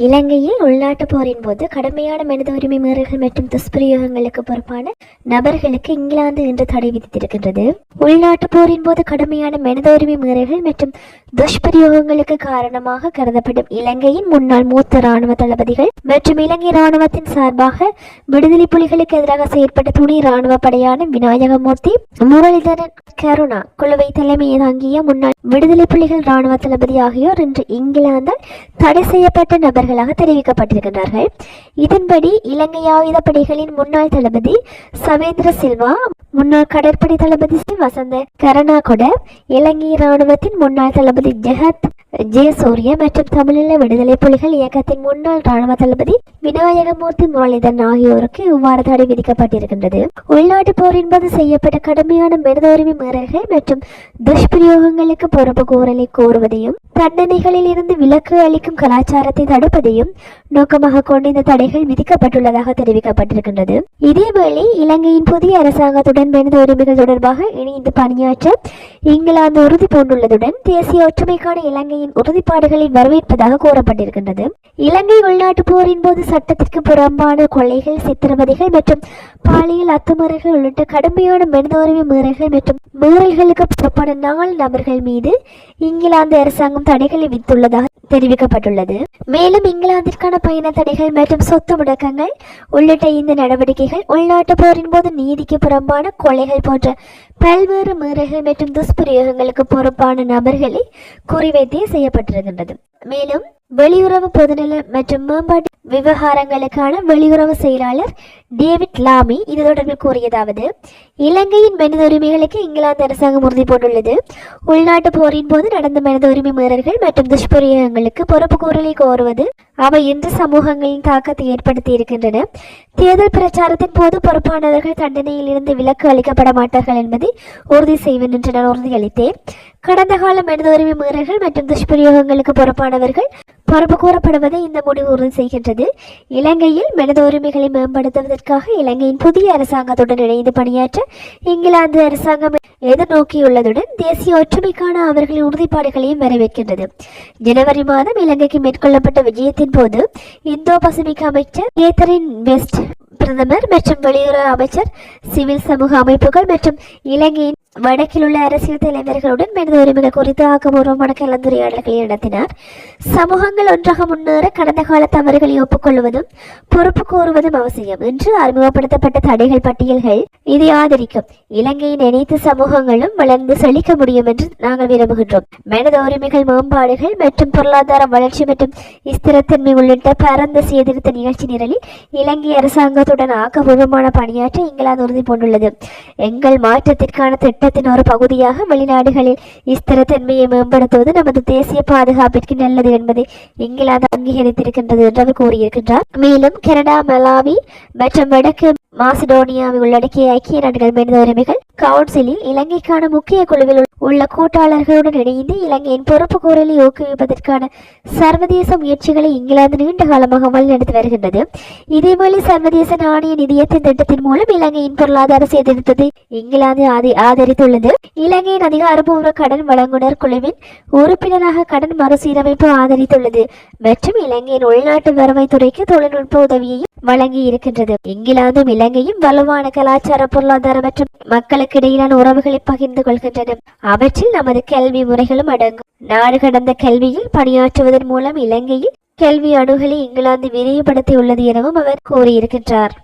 இலங்கையில் உள்நாட்டு போரின் போது கடுமையான மனித உரிமை மீறல்கள் மற்றும் துஷ்பிரயோகங்களுக்கு பொறுப்பான நபர்களுக்கு இங்கிலாந்து இன்று தடை விதித்திருக்கின்றது. உள்நாட்டு போரின் போது கடுமையான மனித உரிமை மீறல்கள் மற்றும் துஷ்பிரயோகங்களுக்கு காரணமாக கருதப்படும் இலங்கையின் முன்னாள் மூத்த ராணுவ தளபதிகள் மற்றும் இலங்கை ராணுவத்தின் சார்பாக விடுதலை புலிகளுக்கு எதிராக செயற்பட்ட துணை ராணுவ படையான விநாயகமூர்த்தி முரளிதரன் கருணா குழுவை தலைமை தாங்கிய முன்னாள் விடுதலை புலிகள் ராணுவ தளபதி ஆகியோர் இன்று இங்கிலாந்தால் தடை செய்யப்பட்ட நபர்கள் நபர்களாக தெரிவிக்கப்பட்டிருக்கிறார்கள் இதன்படி இலங்கை ஆயுத படைகளின் முன்னாள் தளபதி சவேந்திர சில்வா முன்னாள் கடற்படை தளபதி ஸ்ரீ வசந்த கரணாகொட இலங்கை ராணுவத்தின் முன்னாள் தளபதி ஜெகத் ஜே ஜெயசூரிய மற்றும் தமிழீழ விடுதலை புலிகள் இயக்கத்தின் முன்னாள் ராணுவ தளபதி விநாயகமூர்த்தி முரளிதரன் ஆகியோருக்கு இவ்வாறு தடை விதிக்கப்பட்டிருக்கின்றது. உள்நாட்டு போரின் போது செய்யப்பட்ட கடுமையான மனித உரிமை மீறல்கள் மற்றும் துஷ்பிரயோகங்களுக்கு பொறுப்பு கூறலை கோருவதையும் தண்டனைகளில் இருந்து விலக்கு அளிக்கும் கலாச்சாரத்தை தடுப்பதையும் நோக்கமாக கொண்டு இந்த தடைகள் விதிக்கப்பட்டுள்ளதாக தெரிவிக்கப்பட்டிருக்கின்றது. இதேவேளை இலங்கையின் புதிய அரசாங்கத்துடன் மனித உரிமைகள் தொடர்பாக இணைந்து பணியாற்ற இங்கிலாந்து உறுதி பூண்டுள்ளதுடன் தேசிய ஒற்றுமைக்கான இலங்கை இலங்கையின் உறுதிப்பாடுகளை வரவேற்பதாக கூறப்பட்டிருக்கின்றது. இலங்கை உள்நாட்டு போரின் போது சட்டத்திற்கு புறம்பான கொலைகள் சித்திரவதைகள் மற்றும் பாலியல் அத்துமுறைகள் உள்ளிட்ட கடுமையான மனித உரிமை மீறல்கள் மற்றும் மீறல்களுக்கு புறப்பான நாலு நபர்கள் மீது இங்கிலாந்து அரசாங்கம் தடைகளை வித்துள்ளதாக தெரிவிக்கப்பட்டுள்ளது. மேலும் இங்கிலாந்திற்கான பயண தடைகள் மற்றும் சொத்து முடக்கங்கள் உள்ளிட்ட இந்த நடவடிக்கைகள் உள்நாட்டு போரின் போது நீதிக்கு புறம்பான கொலைகள் போன்ற பல்வேறு மீறல்கள் மற்றும் துஷ்பிரயோகங்களுக்கு பொறுப்பான நபர்களை குறிவைத்தே செய்யப்பட்டிருக்கின்றது. மேலும் வெளியுறவு பொதுநல மற்றும் மேம்பாட்டு விவகாரங்களுக்கான வெளியுறவு செயலாளர் டேவிட் லாமி இது தொடர்பில் கூறியதாவது இலங்கையின் மனித உரிமைகளுக்கு இங்கிலாந்து அரசாங்கம் உறுதி பூண்டுள்ளது. உள்நாட்டு போரின் போது நடந்த மனித உரிமை மீறல்கள் மற்றும் துஷ்பிரயோகங்களுக்கு பொறுப்பு கூறலை கோருவது அவை இன்று சமூகங்களின் தாக்கத்தை ஏற்படுத்தி இருக்கின்றன. தேர்தல் பிரச்சாரத்தின் போது பொறுப்பானவர்கள் தண்டனையில் இருந்து விலக்கு அளிக்கப்பட மாட்டார்கள் என்பதை உறுதி செய்வேன் என்று நான் உறுதியளித்தேன். கடந்த கால மனித உரிமை மீறல்கள் மற்றும் துஷ்பிரயோகங்களுக்கு பொறுப்பானவர்கள் பொறுப்பு கூறப்படுவதை இந்த முடிவு உறுதி செய்கின்றது. இலங்கையில் மனித உரிமைகளை மேம்படுத்துவதற்காக இலங்கையின் புதிய அரசாங்கத்துடன் இணைந்து பணியாற்ற இங்கிலாந்து அரசாங்கம் எதிர்நோக்கியுள்ளதுடன் தேசிய ஒற்றுமைக்கான அவர்களின் உறுதிப்பாடுகளையும் வரவேற்கின்றது. ஜனவரி மாதம் இலங்கைக்கு மேற்கொள்ளப்பட்ட விஜயத்தின் போது இந்தோ பசிபிக் அமைச்சர் கேத்தரின் வெஸ்ட் பிரதமர் மற்றும் வெளியுறவு அமைச்சர் சிவில் சமூக அமைப்புகள் மற்றும் இலங்கையின் வடக்கில் உள்ள அரசியல் தலைவர்களுடன் மனித உரிமைகள் குறித்து ஆக்கபூர்வமான கலந்துரையாடல்களை நடத்தினார். சமூகங்கள் ஒன்றாக முன்னேற கடந்த கால தவறுகளை ஒப்புக்கொள்வதும் பொறுப்பு கோருவதும் அவசியம் என்று அறிமுகப்படுத்தப்பட்ட தடைகள் பட்டியல்கள் இதை ஆதரிக்கும். இலங்கையின் அனைத்து சமூகங்களும் வளர்ந்து செழிக்க முடியும் என்று நாங்கள் விரும்புகின்றோம். மனித உரிமைகள் மேம்பாடுகள் மற்றும் பொருளாதார வளர்ச்சி மற்றும் ஸ்திரத்தன்மை உள்ளிட்ட பரந்த சீர்திருத்த நிகழ்ச்சி நிரலில் இலங்கை அரசாங்கத்துடன் ஆக்கபூர்வமான பணியாற்ற இங்கிலாந்து உறுதி பூண்டுள்ளது எங்கள் மாற்றத்திற்கான திட்டத்தின் ஒரு பகுதியாக வெளிநாடுகளில் ஸ்திரத்தன்மையை மேம்படுத்துவது நமது தேசிய பாதுகாப்பிற்கு நல்லது என்பதை இங்கிலாந்து அங்கீகரித்திருக்கின்றது என்று அவர் கூறியிருக்கின்றார். மேலும் கனடா மலாவி மற்றும் வடக்கு மாசிடோனியாவை உள்ளடக்கிய ஐக்கிய நாடுகள் மனித உரிமைகள் கவுன்சிலில் இலங்கைக்கான முக்கிய குழுவில் உள்ள கூட்டாளர்களுடன் இணைந்து இலங்கையின் பொறுப்பு கூறலை ஊக்குவிப்பதற்கான சர்வதேச முயற்சிகளை இங்கிலாந்து நீண்ட காலமாக வழிநடத்தி வருகின்றது. இதேவேளை சர்வதேச நாணய நிதியத்தின் திட்டத்தின் மூலம் இலங்கையின் பொருளாதார சீர்திருத்தத்தை இங்கிலாந்து ஆதரித்துள்ளது. இலங்கையின் அதிகாரப்பூர்வ கடன் வழங்குனர் குழுவின் உறுப்பினராக கடன் மறுசீரமைப்பு ஆதரித்துள்ளது மற்றும் இலங்கையின் உள்நாட்டு வருவாய்த்துறைக்கு தொழில்நுட்ப உதவியையும் வழங்கி இருக்கின்றது இங்கிலாந்தும் இலங்கையும் வலுவான கலாச்சார பொருளாதார மற்றும் மக்களுக்கு இடையிலான உறவுகளை பகிர்ந்து கொள்கின்றன. அவற்றில் நமது கல்வி முறைகளும் அடங்கும். நாடு கடந்த கல்வியில் பணியாற்றுவதன் மூலம் இலங்கையில் கல்வி அணுகலை இங்கிலாந்து விரிவுபடுத்தியுள்ளது எனவும் அவர் கூறியிருக்கின்றார்.